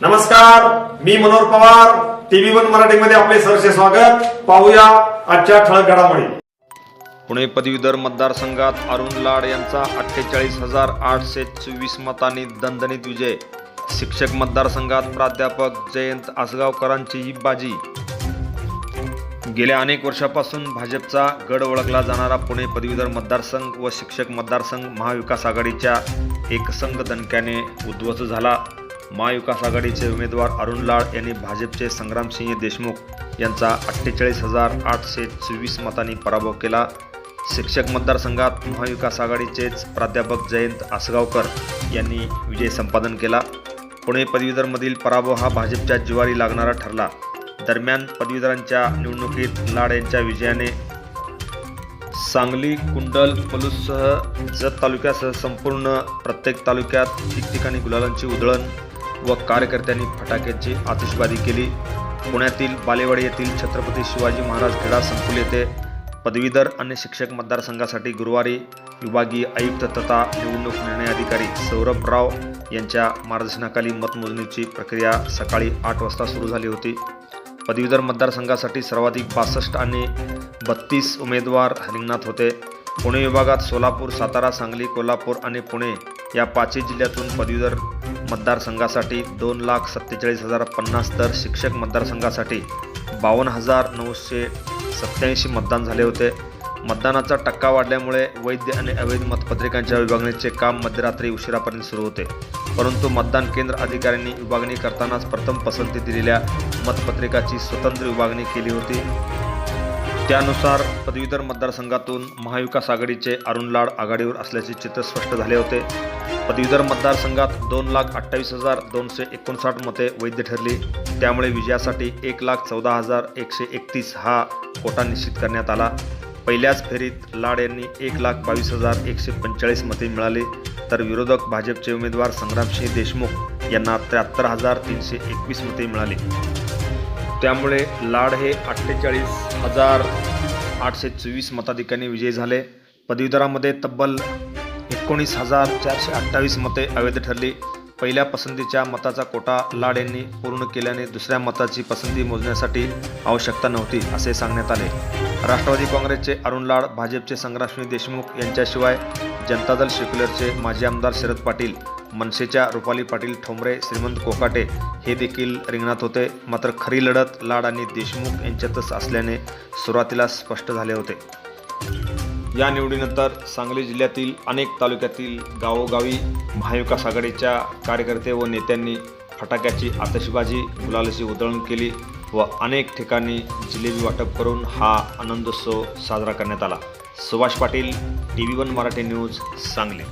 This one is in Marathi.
नमस्कार मी मनोहर पवार टीव्ही वन मराठीमध्ये आपले सरसे स्वागत. पाहूया आजच्या ठळक घडामोडी. पुणे पदवीधर मतदारसंघात अरुण लाड यांचा अठ्ठेचाळीस हजार आठशे चोवीस मतांनी दणदणीत विजय. शिक्षक मतदारसंघात प्राध्यापक जयंत आसगावकरांची ही बाजी. गेल्या अनेक वर्षापासून भाजपचा गड ओळखला जाणारा पुणे पदवीधर मतदारसंघ व शिक्षक मतदारसंघ महाविकास आघाडीच्या एकसंघ दणक्याने उद्ध्वस्त झाला. महाविकास आघाडीचे उमेदवार अरुण लाड यांनी भाजपचे संग्रामसिंह देशमुख यांचा अठ्ठेचाळीस हजार आठशे चोवीस मतांनी पराभव केला. शिक्षक मतदारसंघात महाविकास आघाडीचेच प्राध्यापक जयंत आसगावकर यांनी विजय संपादन केला. पुणे पदवीधरमधील पराभव हा भाजपच्या जिवारी लागणारा ठरला. दरम्यान पदवीधरांच्या निवडणुकीत लाड यांच्या विजयाने सांगली कुंडल पलूससह जत तालुक्यासह संपूर्ण प्रत्येक तालुक्यात ठिकठिकाणी गुलालांची उधळण व कार्यकर्त्यांनी फटाक्यांची आतिषबाजी केली. पुण्यातील बालेवाडी येथील छत्रपती शिवाजी महाराज क्रीडा संकुल येथे पदवीधर आणि शिक्षक मतदारसंघासाठी गुरुवारी विभागीय आयुक्त तथा निवडणूक निर्णय अधिकारी सौरभ राव यांच्या मार्गदर्शनाखाली मतमोजणीची प्रक्रिया सकाळी आठ वाजता सुरू झाली होती. पदवीधर मतदारसंघासाठी सर्वाधिक बासष्ट आणि बत्तीस उमेदवार रिंगणात होते. पुणे विभागात सोलापूर सातारा सांगली कोल्हापूर आणि पुणे या पाचही जिल्ह्यातून पदवीधर मतदारसंघासाठी दोन लाख सत्तेचाळीस हजार पन्नास तर शिक्षक मतदारसंघासाठी बावन्न हजार नऊशे सत्याऐंशी मतदान झाले होते. मतदानाचा टक्का वाढल्यामुळे वैध आणि अवैध मतपत्रिकांच्या विभागणीचे काम मध्यरात्री उशिरापर्यंत सुरू होते. परंतु मतदान केंद्र अधिकाऱ्यांनी विभागणी करतानाच प्रथम पसंती दिलेल्या मतपत्रिकाची स्वतंत्र विभागणी केली होती. त्यानुसार पदवीधर मतदारसंघातून महाविकास आघाडीचे अरुण लाड आघाडीवर असल्याचे चित्र स्पष्ट झाले होते. पदवीधर मतदारसंघात दोन लाख अठ्ठावीस हजार दोनशे एकोणसाठ मते वैध ठरली. त्यामुळे विजयासाठी एक लाख चौदा हजार एकशे एकतीस हा कोटा निश्चित करण्यात आला. पहिल्याच फेरीत लाड यांनी एक लाख बावीस हजार एकशे पंचेचाळीस मते मिळाली. तर विरोधक भाजपचे उमेदवार संग्रामसिंह देशमुख यांना त्र्याहत्तर हजार तीनशे एकवीस मते मिळाली. त्यामुळे लाड हे अठ्ठेचाळीस हजार आठशे चोवीस मताधिकांनी विजयी झाले. पदवीधरामध्ये तब्बल एकोणीस हजार चारशे अठ्ठावीस मते अवैध ठरली. पहिल्या पसंतीच्या मताचा कोटा लाड यांनी पूर्ण केल्याने दुसऱ्या मताची पसंती मोजण्यासाठी आवश्यकता नव्हती असे सांगण्यात आले. राष्ट्रवादी काँग्रेसचे अरुण लाड भाजपचे संग्रामसिंह देशमुख यांच्याशिवाय जनता दल सेक्युलरचे माजी आमदार शरद पाटील मनसेच्या रुपाली पाटील ठोंबरे श्रीमंत कोकाटे हे देखील रिंगणात होते. मात्र खरी लढत लाड आणि देशमुख यांच्यातच असल्याने सुरुवातीला स्पष्ट झाले होते. या निवडीनंतर सांगली जिल्ह्यातील अनेक तालुक्यातील गावोगावी महाविकास आघाडीच्या कार्यकर्ते व नेत्यांनी फटाक्याची आतषबाजी गुलालाची उधळण केली व अनेक ठिकाणी जिलेबी वाटप करून हा आनंदोत्सव साजरा करण्यात आला. Subhash Patil T V one Marathi news Sangli.